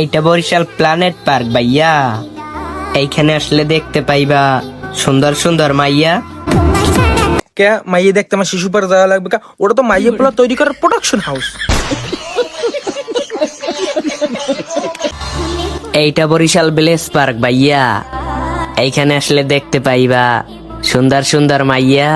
এইটা Barishal planet park ভাইয়া। এইখানে আসলে দেখতে পাইবা সুন্দর সুন্দর মাইয়া। কে? মাইয়ে দেখতে আমার শিশু পার্ক যাওয়া লাগবে কা? ওটা তো মাইয়ে পোলা তৈরি করার প্রোডাকশন হাউস এইটা বরিশাল ভিলেজ পার্ক ভাইয়া। এইখানে আসলে দেখতে পাইবা সুন্দর সুন্দর মাইয়া।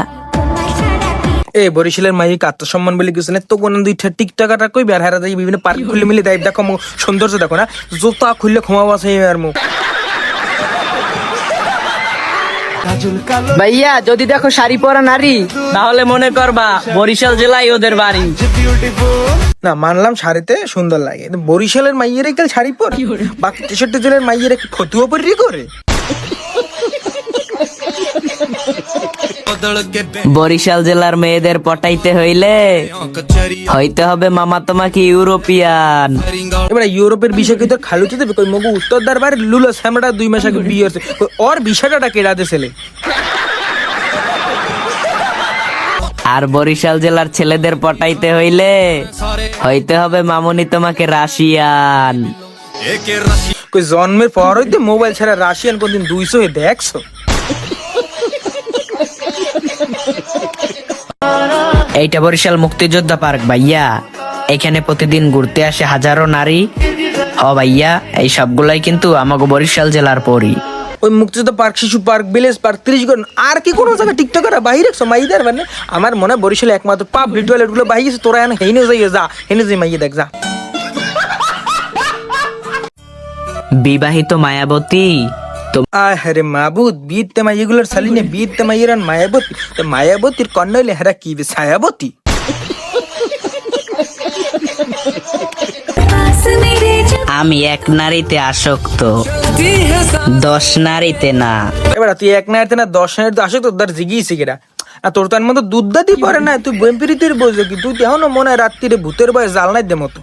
এই বরিশালের মাইকে আত্মসম্মান বলে কিছু নেই তো কোনো দুইটা টিকটাকাটা কই বের হারা যাই বিভিন্ন পার্ক খুলে মিলে দেয়। দেখো সৌন্দর্য দেখো না। জোতা খুললে ক্ষমাও আছে আর মুখ ভাইয়া যদি দেখো শাড়ি পরা নারী তাহলে মনে করবা বরিশাল জেলায় ওদের বাড়ি। না মানলাম শাড়িতে সুন্দর লাগে বরিশালের মাইয়ের কাল শাড়ি পরে? বাকি তেষট্টি জেলার মাইয়েরা কি ফতুয়া পরি করে? বরিশাল জেলার মেয়েদের পটাইতে হইলে হইতে হবে মামা তোমাকে ইউরোপিয়ান। এবার ইউরোপের বিষয় কি তোর খালুতে দেবে কই মগু উত্তর দরবার লুলো স্যামটা দুই মাস আগে বিয়ে হচ্ছে ওর বিষয়টা কেডা দে ছেলে? আর বরিশাল জেলার ছেলেদের পটাইতে হইলে হইতে হবে মামনি তোমাকে রাশিয়ান। কই জন্মের পর হইতে মোবাইল ছাড়া রাশিয়ান কোনদিন দুইশো দেখছ? এইটা বরিশাল মুক্তিযোদ্ধা পার্ক ভাইয়া। এখানে প্রতিদিন ঘুরতে আসে হাজারো নারী। হ ভাইয়া এই সবগুলাই কিন্তু আমাকে বরিশাল জেলার পরি ওই মুক্তিযোদ্ধা পার্ক শিশু পার্ক ভিলেজ পার্ক ত্রিশ গণ আর কি কোনো জায়গায় টিকটক করা বাইরে রাখছো মাইদের মানে আমার মনে হয় বরিশালে একমাত্র পাবলিক টয়লেটগুলো বাইরে গেছে। তোরা এখন হেনে যাই যা হেনে যাই মাইয়ে দেখ যা। বিবাহিত মায়াবতী তো মাবুদ তে মাইয়েগুলোর সালিনে মাইয়ের মায়াবতী। তো মায়াবতীর কন্নইলে হেরা কি বে ছায়াবতী? আমি এক নারীতে আসক্ত দশ নারীতে না। এবার তুই এক নারীতে না দশ নারীতে আসক্ত আসে তোর জিগিয়েছি কেরা আর তোর তার মতো দুধ দাদি পরে না তুই বইম্পিরিতির বোঝো কি? তুই তেমন মনে হয় রাত্রিরে ভূতের বয়স জাল নাই দে মতো।